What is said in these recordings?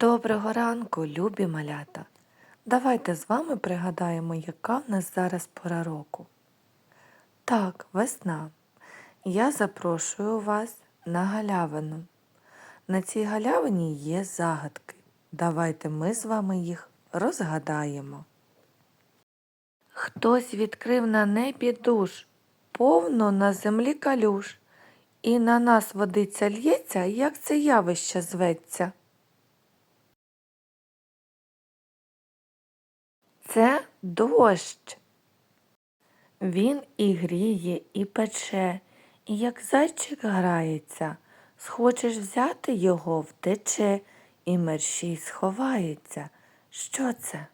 Доброго ранку, любі малята! Давайте з вами пригадаємо, яка в нас зараз пора року. Так, весна. Я запрошую вас на галявину. На цій галявині є загадки. Давайте ми з вами їх розгадаємо. Хтось відкрив на небі душ, повно на землі калюш, і на нас водиця лється, як це явище зветься. Це дощ. Він і гріє, і пече, і як зайчик грається. Схочеш взяти його, втече, і мерщій сховається. Що це?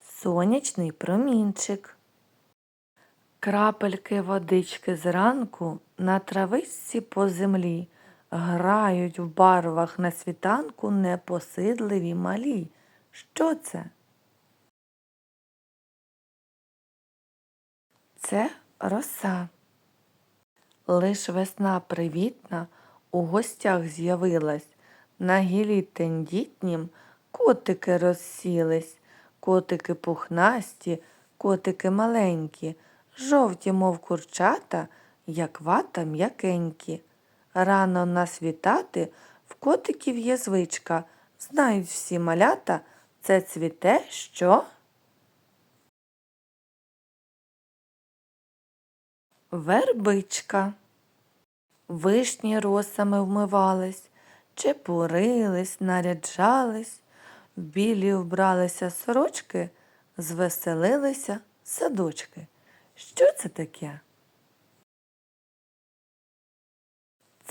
Сонячний промінчик. Крапельки водички зранку на травичці по землі грають в барвах на світанку непосидливі малі. Що це? Це роса. Лиш весна привітна у гостях з'явилась. На гілі тендітнім котики розсілись, котики пухнасті, котики маленькі, жовті, мов курчата, як вата м'якенькі. Рано нас вітати в котиків є звичка. Знають всі малята, це цвіте що? Вербичка. Вишні росами вмивались, чепурились, наряджались, білі вбралися сорочки, звеселилися садочки. Що це таке?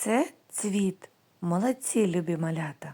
Це цвіт. Молодці, любі малята.